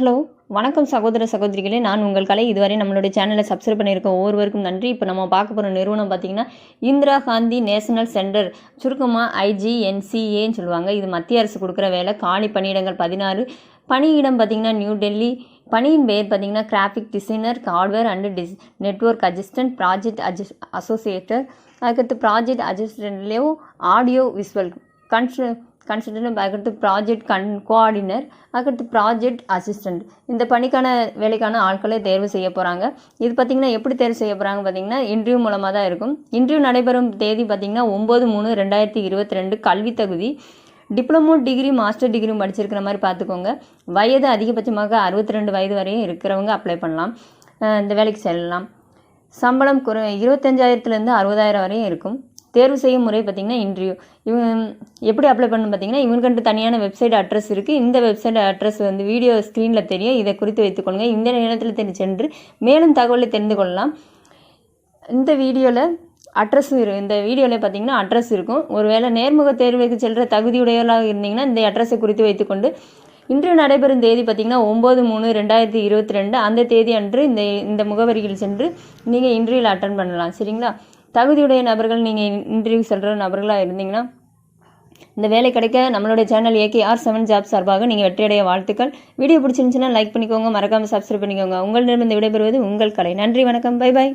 Hello வணக்கம் சகோதர சகோதரிகளே. நான் உங்கள் கலை. இதுவரை நம்மளுடைய சேனலை சப்ஸ்கிரைப் பண்ணியிருக்க ஒவ்வொருவருக்கும் நன்றி. இப்போ நம்ம பார்க்க போகிற நிறுவனம் பார்த்திங்கன்னா இந்திரா காந்தி நேஷனல் சென்டர் சுருக்கமாக ஐஜிஎன்சிஏன்னு சொல்லுவாங்க. இது மத்திய அரசு கொடுக்குற வேலை. காலி பணியிடங்கள் பதினாறு. பணியிடம் பார்த்திங்கன்னா நியூ டெல்லி பணியின் பெயர் பார்த்திங்கன்னா கிராஃபிக் டிசைனர் ஹார்ட்வேர் அண்டு டிஸ் நெட்ஒர்க் அசிஸ்டன்ட் ப்ராஜெக்ட் அஜிஸ் அசோசியேட்டர் அதுக்கடுத்து ப்ராஜெக்ட் அசிஸ்டன்ட்லேயும் ஆடியோ விஸ்வல் கன்ஸ்ட்ர கன்சல்டன்ட் அதுக்கடுத்து ப்ராஜெக்ட் கன் கோஆர்டினர் அதுக்கடுத்து ப்ராஜெக்ட் அசிஸ்டண்ட் இந்த பணிக்கான வேலைக்கான ஆட்களை தேர்வு செய்ய போகிறாங்க இது பார்த்திங்கன்னா எப்படி தேர்வு செய்ய போகிறாங்க பார்த்திங்கன்னா இன்டர்வியூ மூலமாக தான் இருக்கும். இன்டர்வியூ நடைபெறும் தேதி பார்த்திங்கன்னா ஒம்பது மூணு ரெண்டாயிரத்தி இருபத்தி ரெண்டு கல்வி தகுதி. டிப்ளமோ டிகிரி மாஸ்டர் டிகிரி படிச்சிருக்கிற மாதிரி பார்த்துக்கோங்க வயது அதிகபட்சமாக அறுபத்தி ரெண்டு வயது வரையும் இருக்கிறவங்க அப்ளை பண்ணலாம். இந்த வேலைக்கு செல்லலாம். சம்பளம் குறை இருபத்தஞ்சாயிரத்துலேருந்து அறுபதாயிரம் வரையும் இருக்கும். தேர்வு செய்யும் முறை பார்த்திங்கன்னா இன்டர்வியூ இவன் எப்படி அப்ளை பண்ணணும் பார்த்தீங்கன்னா இவனுக்கு தனியான வெப்சைட் அட்ரஸ் இருக்குது இந்த வெப்சைட் அட்ரஸ் வந்து வீடியோ ஸ்க்ரீனில் தெரியும். இதை குறித்து வைத்துக்கொள்ளுங்க இந்த நேரத்தில் தெரிஞ்சு சென்று மேலும் தகவலை தெரிந்து கொள்ளலாம். இந்த வீடியோவில் அட்ரஸும் இருக்கும் இந்த வீடியோவில் பார்த்தீங்கன்னா அட்ரஸ் இருக்கும். ஒருவேளை நேர்முக தேர்வுக்கு செல்கிற தகுதியுடையவர்களாக இருந்தீங்கன்னா இந்த அட்ரஸை குறித்து வைத்துக்கொண்டு இன்று நடைபெறும் தேதி பார்த்திங்கன்னா ஒம்பது மூணு ரெண்டாயிரத்தி இருபத்தி ரெண்டு. அந்த தேதி அன்று இந்த இந்த முகவரியில் சென்று நீங்கள் இன்டர்வியூவில் அட்டன் பண்ணலாம். சரிங்களா? தகுதியுடைய நபர்கள் நீங்கள் இன்டர்வியூ செல்கிற நபர்களாக இருந்தீங்கன்னா இந்த வேலை கிடைக்க நம்மளுடைய channel AK R seven job சார்பாக நீங்கள் வெற்றியடைய வாழ்த்துக்கள். வீடியோ பிடிச்சிருந்துச்சுன்னா லைக் பண்ணிக்கோங்க. மறக்காமல் சப்ஸ்கிரைப் பண்ணிக்கோங்க. உங்களிடமிருந்து விடைபெறுவது உங்கள் கலை நன்றி வணக்கம். Bye bye